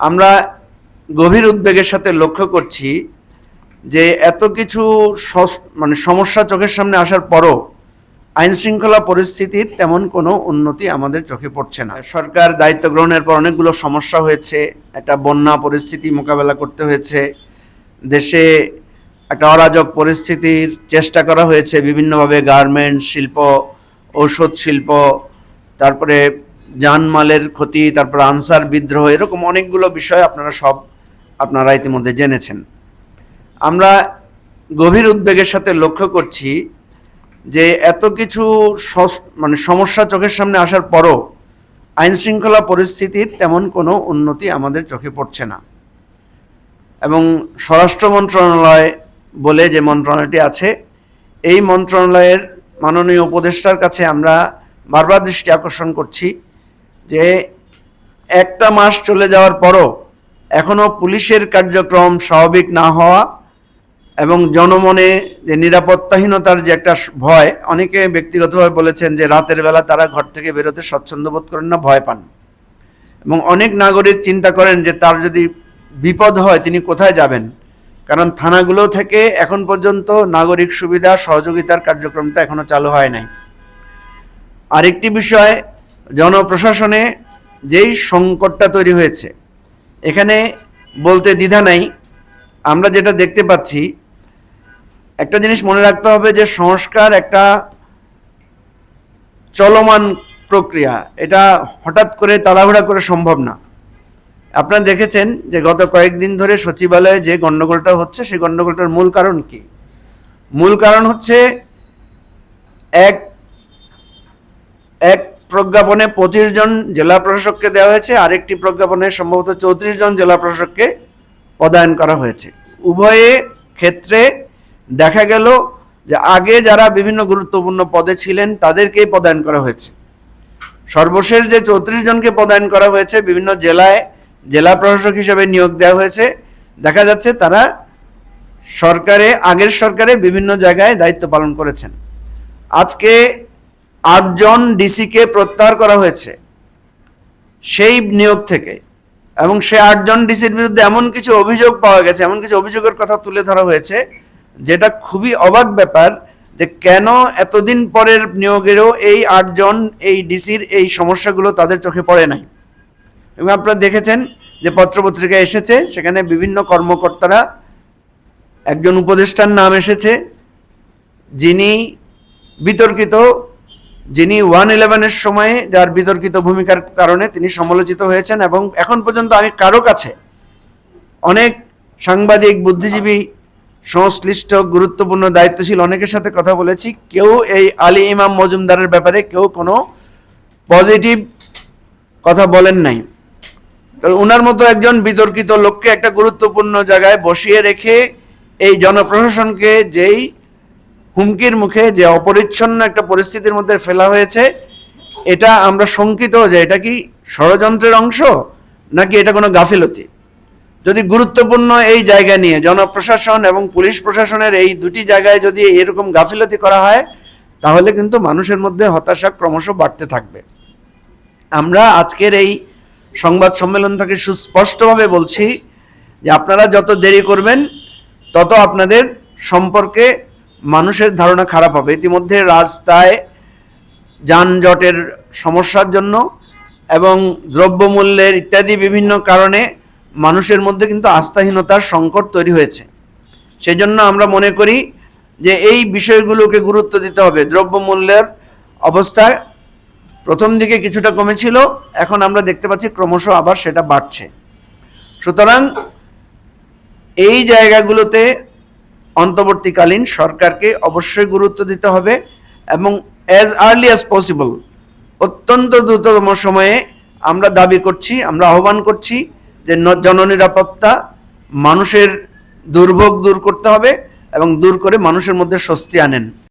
আমরা গভীর উদ্বেগের সাথে লক্ষ্য করছি যে এত কিছু মানে সমস্যা চোখের সামনে আসার পরও আইন শৃঙ্খলা পরিস্থিতির তেমন কোনো উন্নতি আমাদের চোখে পড়ছে না। সরকার দায়িত্ব গ্রহণের পর অনেকগুলো সমস্যা হয়েছে, একটা বন্যা পরিস্থিতি মোকাবেলা করতে হয়েছে, দেশে একটা অরাজক পরিস্থিতির চেষ্টা করা হয়েছে, বিভিন্নভাবে গার্মেন্টস শিল্প, ঔষধ শিল্প, তারপরে জানমালের ক্ষতি, তারপরে আনসার বিদ্রোহ, এরকম অনেকগুলো বিষয় আপনারা সব আপনারা ইতিমধ্যে জেনেছেন। আমরা গভীর উদ্বেগের সাথে লক্ষ্য করছি যে এত কিছু মানে সমস্যা চোখের সামনে আসার পরও আইন শৃঙ্খলা পরিস্থিতির তেমন কোনো উন্নতি আমাদের চোখে পড়ছে না। এবং স্বরাষ্ট্র মন্ত্রণালয় বলে যে মন্ত্রণালয়টি আছে, এই মন্ত্রণালয়ের মাননীয় উপদেষ্টার কাছে আমরা বারবার দৃষ্টি আকর্ষণ করছি। যে একটা মাস চলে যাওয়ার পরও এখনও পুলিশের কার্যক্রম স্বাভাবিক না হওয়া এবং জনমনে যে নিরাপত্তাহীনতার যে একটা ভয়, অনেকে ব্যক্তিগতভাবে বলেছেন যে রাতের বেলা তারা ঘর থেকে বেরোতে স্বচ্ছন্দ বোধ করেন না, ভয় পান। এবং অনেক নাগরিক চিন্তা করেন যে তার যদি বিপদ হয় তিনি কোথায় যাবেন? কারণ থানাগুলো থেকে এখন পর্যন্ত নাগরিক সুবিধা, সহযোগিতার কার্যক্রমটা এখনও চালু হয় নাই। আরেকটি বিষয় জনপ্রশাসনে যেই সংকটটা তৈরি হয়েছে, এখানে বলতে দ্বিধা নাই। আমরা যেটা দেখতে পাচ্ছি, একটা জিনিস মনে রাখতে হবে যে সংস্কার একটা চলমান প্রক্রিয়া। এটা হঠাৎ করে তাড়াহুড়া করে সম্ভব না। আপনারা দেখেছেন যে গত কয়েকদিন ধরে সচিবালয়ে যে গণ্ডগোলটা হচ্ছে, সেই গণ্ডগোলটার মূল কারণ কি? মূল কারণ হচ্ছে এক এক প্রজ্ঞাপনে পঁচিশ জন জেলা প্রশাসককে দেওয়া হয়েছে, আরেকটি প্রজ্ঞাপনে সম্ভবত চৌত্রিশ জন জেলা প্রশাসককে পদায়ন করা হয়েছে। উভয়ে ক্ষেত্রে দেখা গেল যে আগে যারা বিভিন্ন গুরুত্বপূর্ণ পদে ছিলেন, তাদেরকেই পদায়ন করা হয়েছে। সর্বশেষ যে চৌত্রিশ জনকে পদায়ন করা হয়েছে, বিভিন্ন জেলায় জেলা প্রশাসক হিসেবে নিয়োগ দেওয়া হয়েছে। দেখা যাচ্ছে তারা সরকারে, আগের সরকারে বিভিন্ন জায়গায় দায়িত্ব পালন করেছেন। আজকে আটজন ডিসিকে প্রত্যাহার করা হয়েছে। সেই নিয়োগ থেকে। এবং সে আটজন ডিসির বিরুদ্ধে এমন কিছু অভিযোগ পাওয়া গেছে, এমন কিছু অভিযোগের কথা তুলে ধরা হয়েছে, যেটা খুবই অবাক ব্যাপার যে কেন এতদিন পরের নিয়োগেরও এই আটজন, এই ডিসির এই সমস্যাগুলো তাদের চোখে পড়ে নাই। এবং আপনারা দেখেছেন যে পত্রপত্রিকা এসেছে, সেখানে বিভিন্ন কর্মকর্তারা, একজন উপদেষ্টার নাম এসেছে, যিনি বিতর্কিত যিনি ওয়ান ইলেভেনের সময়ে যার বিতর্কিত ভূমিকার কারণে তিনি সমালোচিত হয়েছেন এবং এখন পর্যন্ত আমি কারও কাছে অনেক সাংবাদিক, বুদ্ধিজীবী, সংশ্লিষ্ট, গুরুত্বপূর্ণ, দায়িত্বশীল অনেকের সাথে কথা বলেছি। কেউ এই আলী ইমাম মজুমদারের ব্যাপারে কেউ কোনো পজিটিভ কথা বলেন নাই। তো ওনার মতো একজন বিতর্কিত লোককে একটা গুরুত্বপূর্ণ জায়গায় বসিয়ে রেখে এই জনপ্রশাসনকে যেই হুমকির মুখে যে অপরিচ্ছন্ন একটা পরিস্থিতির মধ্যে ফেলা হয়েছে, এটা আমরা শঙ্কিত যে এটা কি ষড়যন্ত্রের অংশ নাকি এটা কোনো গাফিলতি? যদি গুরুত্বপূর্ণ এই জায়গা নিয়ে জনপ্রশাসন এবং পুলিশ প্রশাসনের এই দুটি জায়গায় যদি এরকম গাফিলতি করা হয়, তাহলে কিন্তু মানুষের মধ্যে হতাশা ক্রমশ বাড়তে থাকবে। আমরা আজকের এই সংবাদ সম্মেলন থেকে সুস্পষ্টভাবে বলছি যে আপনারা যত দেরি করবেন, তত আপনাদের সম্পর্কে মানুষের ধারণা খারাপ হবে। ইতিমধ্যে রাস্তায় যানজটের সমস্যার জন্য এবং দ্রব্যমূল্যের ইত্যাদি বিভিন্ন কারণে মানুষের মধ্যে কিন্তু আস্থাহীনতার সংকট তৈরি হয়েছে। সেই জন্য আমরা মনে করি যে এই বিষয়গুলোকে গুরুত্ব দিতে হবে। দ্রব্যমূল্যের অবস্থা প্রথম দিকে কিছুটা কমেছিল, এখন আমরা দেখতে পাচ্ছি ক্রমশ আবার সেটা বাড়ছে। সুতরাং এই জায়গাগুলোতে অন্তর্বর্তীকালীন সরকারকে অবশ্যই গুরুত্ব দিতে হবে এবং অ্যাজ আর্লি অ্যাজ পসিবল অত্যন্ত দ্রুততম সময়ে আমরা দাবি করছি, আমরা আহ্বান করছি যে জননিরাপত্তা মানুষের দুর্ভোগ দূর করতে হবে এবং দূর করে মানুষের মধ্যে স্বস্তি আনেন।